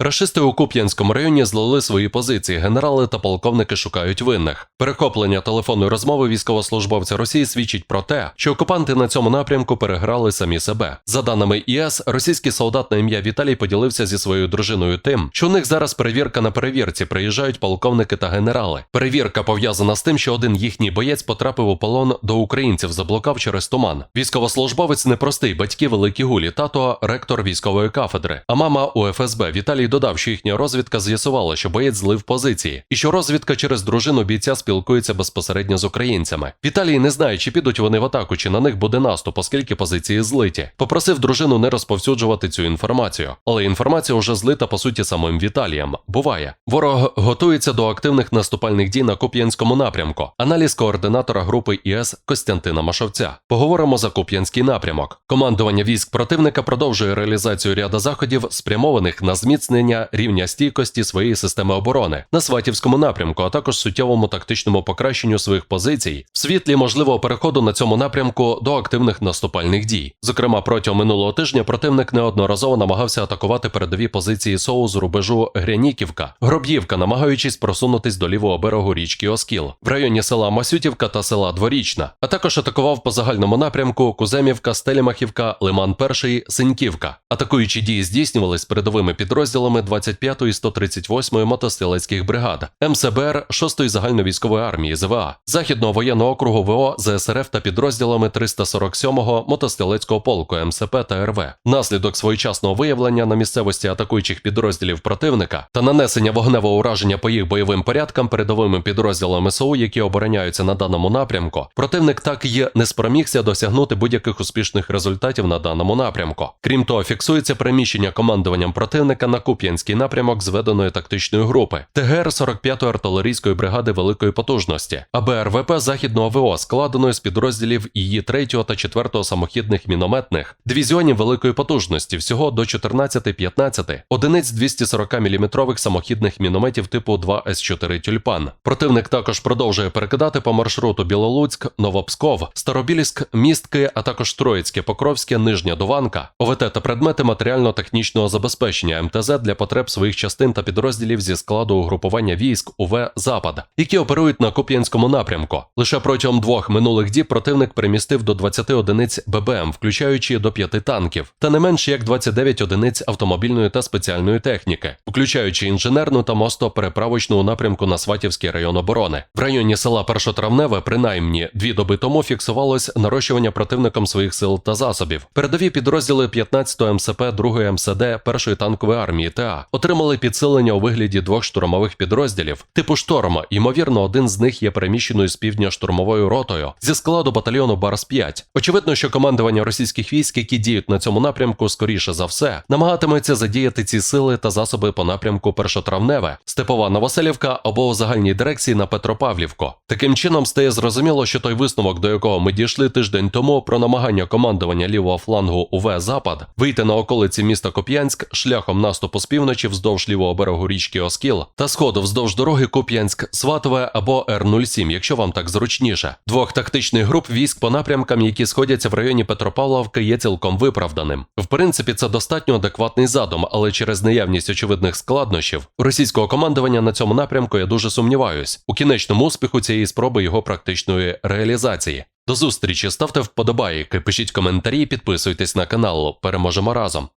Рашисти у Куп'янському районі злили свої позиції. Генерали та полковники шукають винних. Перехоплення телефонної розмови військовослужбовця Росії свідчить про те, що окупанти на цьому напрямку переграли самі себе. За даними ІС, російський солдат на ім'я Віталій поділився зі своєю дружиною тим, що у них зараз перевірка на перевірці. Приїжджають полковники та генерали. Перевірка пов'язана з тим, що один їхній боєць потрапив у полон до українців, заблукав через туман. Військовослужбовець непростий, батьки великі гулі, тато ректор військової кафедри, а мама у ФСБ. Віталій додав, що їхня розвідка з'ясувала, що боєць злив позиції, і що розвідка через дружину бійця спілкується безпосередньо з українцями. Віталій не знає, чи підуть вони в атаку, чи на них буде наступ, оскільки позиції злиті. Попросив дружину не розповсюджувати цю інформацію, але інформація вже злита по суті самим Віталієм. Буває, ворог готується до активних наступальних дій на Куп'янському напрямку. Аналіз координатора групи ІС Костянтина Машовця. Поговоримо за Куп'янський напрямок. Командування військ противника продовжує реалізацію ряду заходів, спрямованих на зміцнення рівня стійкості своєї системи оборони на Сватівському напрямку, а також суттєвому тактичному покращенню своїх позицій в світлі можливого переходу на цьому напрямку до активних наступальних дій. Зокрема, протягом минулого тижня противник неодноразово намагався атакувати передові позиції СОУ з рубежу Гряніківка, Гроб'ївка, намагаючись просунутись до лівого берегу річки Оскіл в районі села Масютівка та села Дворічна, а також атакував по загальному напрямку Куземівка, Стелімахівка, Лиман 1 Синьківка. Атакуючі дії здійснювались передовими підрозділами 25-ї 138-ї мотострілецьких бригад, МСБР 6-ї загальновійськової армії ЗВА, Західного воєнного округу ВО ЗСРФ та підрозділами 347-го мотострілецького полку МСП та РВ. Наслідок своєчасного виявлення на місцевості атакуючих підрозділів противника та нанесення вогневого ураження по їх бойовим порядкам передовими підрозділами СОУ, які обороняються на даному напрямку, противник так і не спромігся досягнути будь-яких успішних результатів на даному напрямку. Крім того, фіксується переміщення командуванням противника на Куп'янський напрямок зведеної тактичної групи ТГР 45-ї артилерійської бригади великої потужності, АБРВП Західного ВО, складеної з підрозділів її 3 та 4 самохідних мінометних дивізіонів великої потужності, всього до 14-15 одиниць 240 мм самохідних мінометів типу 2С4 Тюльпан. Противник також продовжує перекидати по маршруту Білолуцьк, Новопсков, Старобіліськ, Містки, а також Троїцьке, Покровське, Нижня Дуванка, ОВТ та предмети матеріально-технічного забезпечення МТЗ для потреб своїх частин та підрозділів зі складу угрупування військ УВ Запад, які оперують на Куп'янському напрямку. Лише протягом двох минулих діб противник примістив до 20 одиниць ББМ, включаючи до 5 танків, та не менш як 29 одиниць автомобільної та спеціальної техніки, включаючи інженерну та мостопереправочну у напрямку на Сватівський район оборони. В районі села Першотравневе, принаймні дві доби тому фіксувалось нарощування противником своїх сил та засобів. Передові підрозділи 15-го МСП, 2-ї МСД, 1-ї танкової армії TA отримали підсилення у вигляді двох штурмових підрозділів типу шторма. Ймовірно, один з них є переміщеною з півдня штурмовою ротою зі складу батальйону Барс 5 Очевидно, що командування російських військ, які діють на цьому напрямку, скоріше за все, намагатиметься задіяти ці сили та засоби по напрямку Першотравневе, Степова Новоселівка або у загальній дирекції на Петропавлівку. Таким чином стає зрозуміло, що той висновок, до якого ми дійшли тиждень тому, про намагання командування лівого флангу УВ Запад вийти на околиці міста Коп'янськ шляхом наступу з півночі вздовж лівого берегу річки Оскіл та сходу вздовж дороги Куп'янськ-Сватове або Р-07, якщо вам так зручніше. Двох тактичних груп військ по напрямкам, які сходяться в районі Петропавловки, є цілком виправданим. В принципі, це достатньо адекватний задум, але через наявність очевидних складнощів російського командування на цьому напрямку я дуже сумніваюсь у кінечному успіху цієї спроби його практичної реалізації. До зустрічі, ставте вподобайки, пишіть коментарі, підписуйтесь на канал. Переможемо разом.